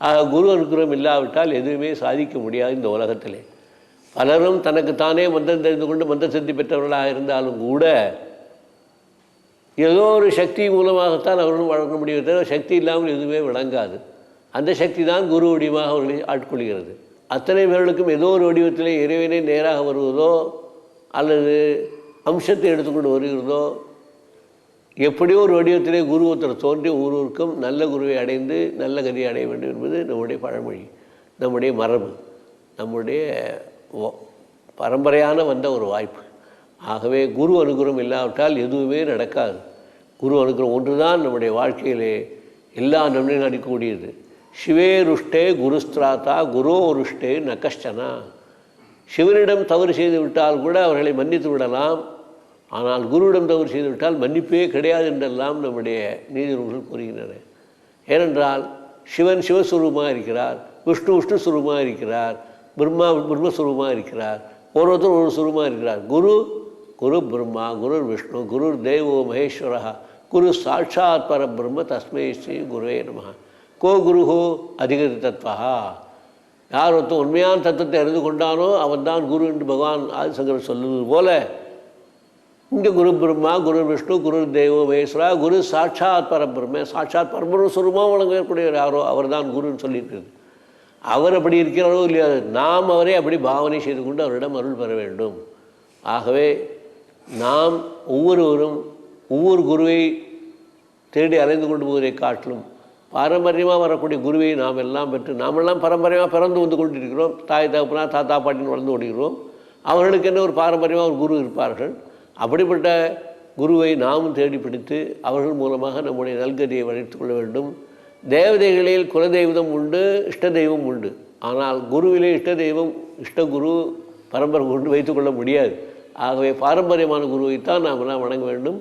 ஆக குரு அனுகிரகம் இல்லாவிட்டால் எதுவுமே சாதிக்க முடியாது இந்த உலகத்திலே. பலரும் தனக்குத்தானே மந்திரம் தெரிந்து கொண்டு மந்திர சித்தி பெற்றவர்களாக இருந்தாலும் கூட ஏதோ ஒரு சக்தி மூலமாகத்தான் அவர்களும் வழங்க முடியும். தவிர சக்தி இல்லாமல் எதுவுமே விளங்காது. அந்த சக்தி தான் குரு வடிவமாக அவர்களை ஆட்கொள்கிறது. அத்தனை பேர்களுக்கும் ஏதோ ஒரு வடிவத்திலே இறைவனை நேராக வருவதோ அல்லது அம்சத்தை எடுத்துக்கொண்டு வருகிறதோ எப்படியோ ஒரு வடிவத்திலே குரு ஒருத்தர் தோன்றி ஒவ்வொருவருக்கும் நல்ல குருவை அடைந்து நல்ல கதியை அடைய வேண்டும் என்பது நம்முடைய பழமொழி நம்முடைய மரபு நம்முடைய பரம்பரையான வந்த ஒரு வாய்ப்பு. ஆகவே குரு அனுகிரகம் இல்லாவிட்டால் எதுவுமே நடக்காது. குரு அனுகிரகம் ஒன்றுதான் நம்முடைய வாழ்க்கையிலே எல்லா நன்மையும் நடிக்கக்கூடியது சிவே ருஷ்டே குருஸ்திராத்தா குரோ ருஷ்டே நகஷ்டனா சிவனிடம் தவறு செய்து விட்டால் கூட அவர்களை மன்னித்து விடலாம். ஆனால் குருவிடம் தவறு செய்துவிட்டால் மன்னிப்பே கிடையாது என்றெல்லாம் நம்முடைய நீதிநூல்கள் கூறுகின்றன ஏனென்றால் சிவன் சிவஸ்வரூபமாக இருக்கிறார் விஷ்ணு விஷ்ணு சுரூபமாக இருக்கிறார் பிரம்மா பிரம்மஸ்வரூபமாக இருக்கிறார் ஒருத்தர் ஒரு சுரூபமாக இருக்கிறார். குரு குரு பிரம்மா குரு விஷ்ணு குரு தேவோ மகேஸ்வரா குரு சாட்சாத் பரபிரம்ம தஸ்மை ஸ்ரீ குருவே நம கோ குருஹோ அதிகரி தத்வா யார் ஒருத்தன் உண்மையான தத்துவத்தை அறிந்து கொண்டானோ அவன்தான் குரு என்று பகவான் ஆதிசங்கர் சொல்லுவது போல இங்கே குரு பிரம்மா குரு விஷ்ணு குரு தேவ மகேஸ்வரா குரு சாட்சாத் பரபிரம்ம சாட்சாத் பரபிரம்ம சுரூபமாக வழங்கக்கூடிய யாரோ அவர் தான் குருன்னு சொல்லியிருக்கிறது. அவர் அப்படி இருக்கிறாரோ இல்லையா நாம் அவரே அப்படி பாவனை செய்து கொண்டு அவரிடம் அருள் பெற வேண்டும். ஆகவே நாம் ஒவ்வொருவரும் ஒவ்வொரு குருவை தேடி அலைந்து கொண்டு போவதை காட்டிலும் பாரம்பரியமாக வரக்கூடிய குருவை நாம் எல்லாம் பெற்று நாமெல்லாம் பாரம்பரியமாக பிறந்து வந்து கொண்டிருக்கிறோம். தாய் தகப்பனா தாத்தா பாட்டின்னு வளர்ந்து கொண்டிருக்கிறோம் அவர்களுக்கு என்ன ஒரு பாரம்பரியமாக ஒரு குரு இருப்பார்கள்? அப்படிப்பட்ட குருவை நாமும் தேடி பிடித்து அவர்கள் மூலமாக நம்முடைய நல்கதியை வளர்த்து கொள்ள வேண்டும். தேவதைகளில் குலதெய்வம் உண்டு இஷ்ட தெய்வம் உண்டு. ஆனால் குருவிலே இஷ்ட தெய்வம் இஷ்ட குரு பரம்பரை கொண்டு வைத்துக்கொள்ள முடியாது. ஆகவே பாரம்பரியமான குருவைத்தான் நாம் எல்லாம் வணங்க வேண்டும்.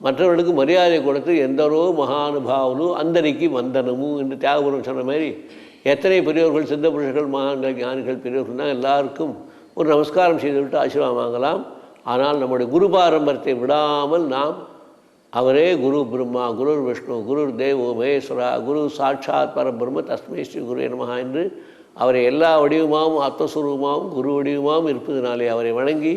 மற்றவர்களுக்கு மரியாதை கொடுத்து எந்தரோ மகானுபாவனு அந்தரிக்கு வந்தனமும் என்று தியாகபுரம் சொன்ன மாதிரி எத்தனை பெரியவர்கள் சித்த புருஷர்கள் மகான்கள் ஞானிகள் பெரியவர்கள்னா எல்லாருக்கும் ஒரு நமஸ்காரம் செய்துவிட்டு ஆசீர்வாதம் வாங்கலாம். ஆனால் நம்முடைய குரு பாரம்பரியத்தை விடாமல் நாம் அவரே குரு பிரம்மா குரு விஷ்ணு குரு தேவோ மகேஸ்வரா குரு சாட்சாத் பரபிரம்ம தஸ்மை ஸ்ரீ குரு நமஹா என்று அவரை எல்லா வடிவமாகவும் ஆத்மஸ்வரூபமாகவும் குரு வடிவமாகவும் இருப்பதனாலே அவரை வணங்கி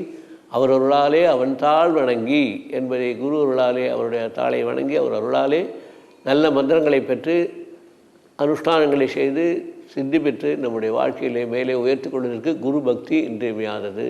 அவர் அருளாலே அவன் தாள் வணங்கி என்பதை குரு அருளாலே அவருடைய தாளை வணங்கி அவர் அருளாலே நல்ல மந்திரங்களை பெற்று அனுஷ்டானங்களை செய்து சித்தி பெற்று நம்முடைய வாழ்க்கையிலே மேலே உயர்த்தி கொள்வதற்கு குரு பக்தி இன்றியமையாதது.